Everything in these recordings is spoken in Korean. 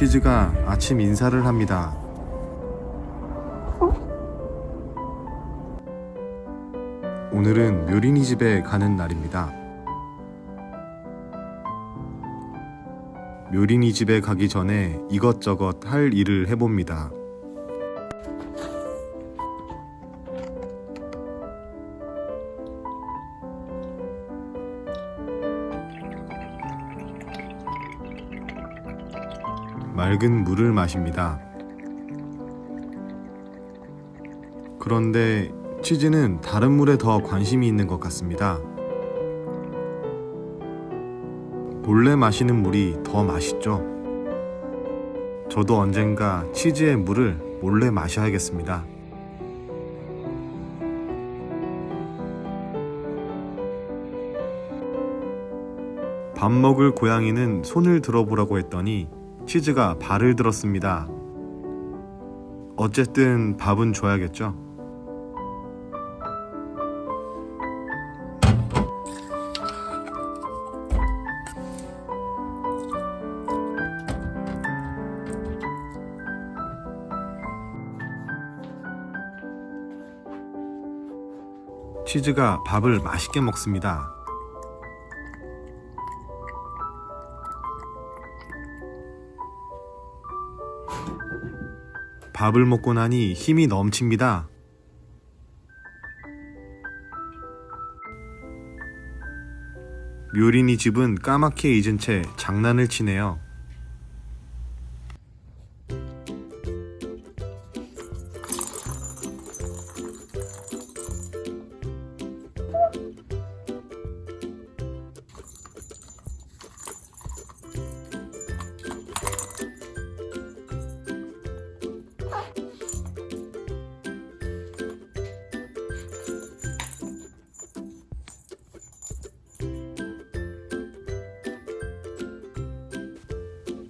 치즈가 아침 인사를 합니다. 오늘은 묘린이 집에 가는 날입니다. 묘린이 집에 가기 전에 이것저것 할 일을 해봅니다. 맑은 물을 마십니다. 그런데 치즈는 다른 물에 더 관심이 있는 것 같습니다. 몰래 마시는 물이 더 맛있죠. 저도 언젠가 치즈의 물을 몰래 마셔야겠습니다. 밥 먹을 고양이는 손을 들어보라고 했더니 치즈가 발을 들었습니다. 어쨌든 밥은 줘야겠죠. 치즈가 밥을 맛있게 먹습니다. 밥을 먹고 나니 힘이 넘칩니다. 묘린이 집은 까맣게 잊은 채 장난을 치네요.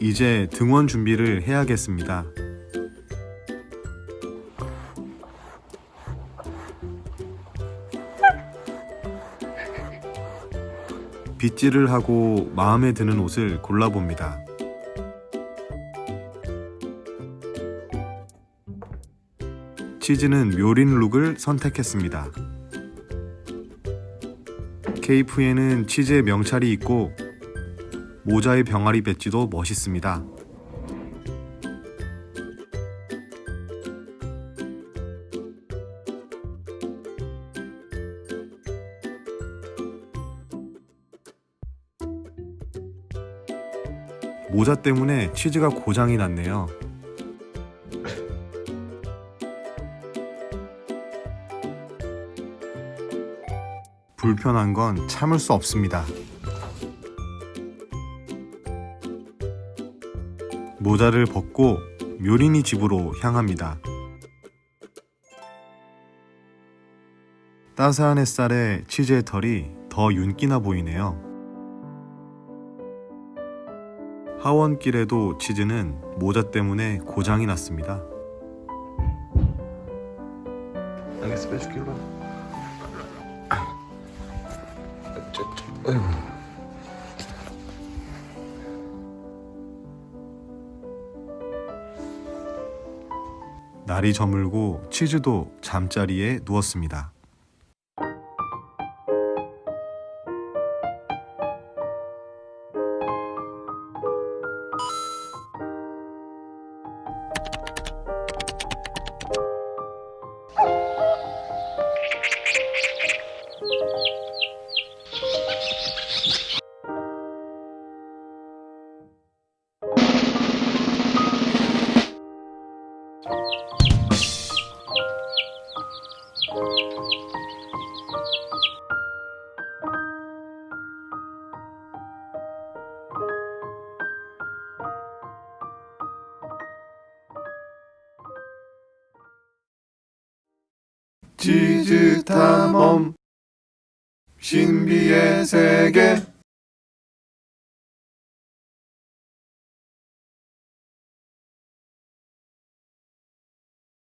이제 등원 준비를 해야겠습니다. 빗질을 하고 마음에 드는 옷을 골라봅니다. 치즈는 묘린 룩을 선택했습니다. 케이프에는 치즈의 명찰이 있고 모자의 병아리 배지도 멋있습니다. 모자 때문에 치즈가 고장이 났네요. 불편한 건 참을 수 없습니다. 모자를 벗고 묘린이 집으로 향합니다. 따스한 햇살에 치즈의 털이 더 윤기나 보이네요. 하원길에도 치즈는 모자 때문에 고장이 났습니다. 알겠어 빼줄게 날이 저물고 치즈도 잠자리에 누웠습니다. 치즈 탐험 신비의 세계